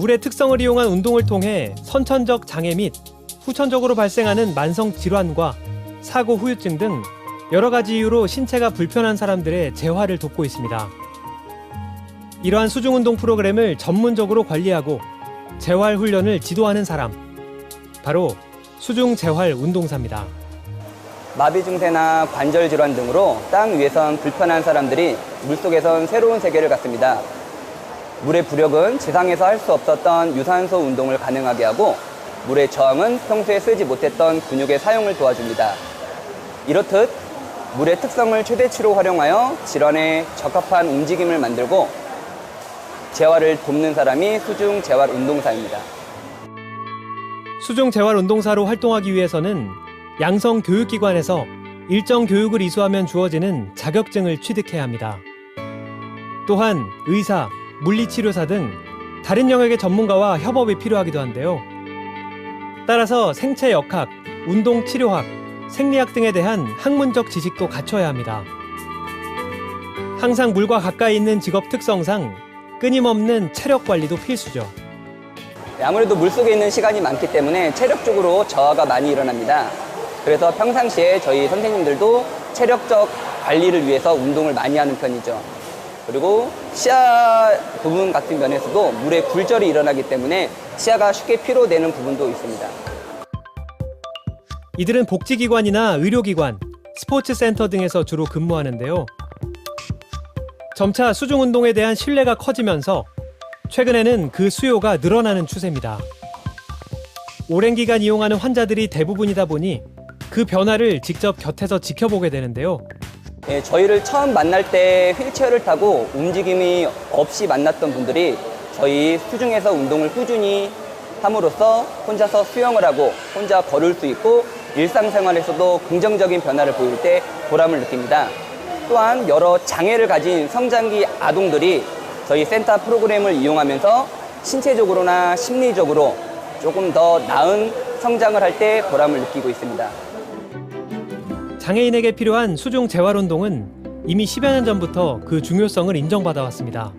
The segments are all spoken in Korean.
물의 특성을 이용한 운동을 통해 선천적 장애 및 후천적으로 발생하는 만성 질환과 사고 후유증 등 여러 가지 이유로 신체가 불편한 사람들의 재활을 돕고 있습니다. 이러한 수중 운동 프로그램을 전문적으로 관리하고 재활 훈련을 지도하는 사람 바로 수중 재활 운동사입니다. 마비 증세나 관절 질환 등으로 땅 위에선 불편한 사람들이 물속에선 새로운 세계를 갖습니다. 물의 부력은 지상에서 할 수 없었던 유산소 운동을 가능하게 하고 물의 저항은 평소에 쓰지 못했던 근육의 사용을 도와줍니다. 이렇듯 물의 특성을 최대치로 활용하여 질환에 적합한 움직임을 만들고 재활을 돕는 사람이 수중 재활 운동사입니다. 수중 재활 운동사로 활동하기 위해서는 양성 교육기관에서 일정 교육을 이수하면 주어지는 자격증을 취득해야 합니다. 또한 의사, 물리치료사 등 다른 영역의 전문가와 협업이 필요하기도 한데요. 따라서 생체 역학, 운동 치료학, 생리학 등에 대한 학문적 지식도 갖춰야 합니다. 항상 물과 가까이 있는 직업 특성상 끊임없는 체력 관리도 필수죠. 네, 아무래도 물속에 있는 시간이 많기 때문에 체력적으로 저하가 많이 일어납니다. 그래서 평상시에 저희 선생님들도 체력적 관리를 위해서 운동을 많이 하는 편이죠. 그리고 시야 부분 같은 면에서도 물에 굴절이 일어나기 때문에 시야가 쉽게 피로되는 부분도 있습니다. 이들은 복지기관이나 의료기관, 스포츠센터 등에서 주로 근무하는데요. 점차 수중 운동에 대한 신뢰가 커지면서 최근에는 그 수요가 늘어나는 추세입니다. 오랜 기간 이용하는 환자들이 대부분이다 보니 그 변화를 직접 곁에서 지켜보게 되는데요. 예, 저희를 처음 만날 때 휠체어를 타고 움직임이 없이 만났던 분들이 저희 수중에서 운동을 꾸준히 함으로써 혼자서 수영을 하고 혼자 걸을 수 있고 일상생활에서도 긍정적인 변화를 보일 때 보람을 느낍니다. 또한 여러 장애를 가진 성장기 아동들이 저희 센터 프로그램을 이용하면서 신체적으로나 심리적으로 조금 더 나은 성장을 할 때 보람을 느끼고 있습니다. 장애인에게 필요한 수중 재활 운동은 이미 10여 년 전부터 그 중요성을 인정받아 왔습니다.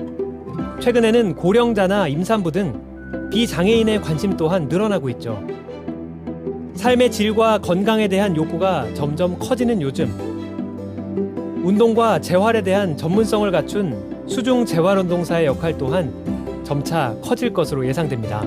최근에는 고령자나 임산부 등 비장애인의 관심 또한 늘어나고 있죠. 삶의 질과 건강에 대한 욕구가 점점 커지는 요즘 운동과 재활에 대한 전문성을 갖춘 수중 재활 운동사의 역할 또한 점차 커질 것으로 예상됩니다.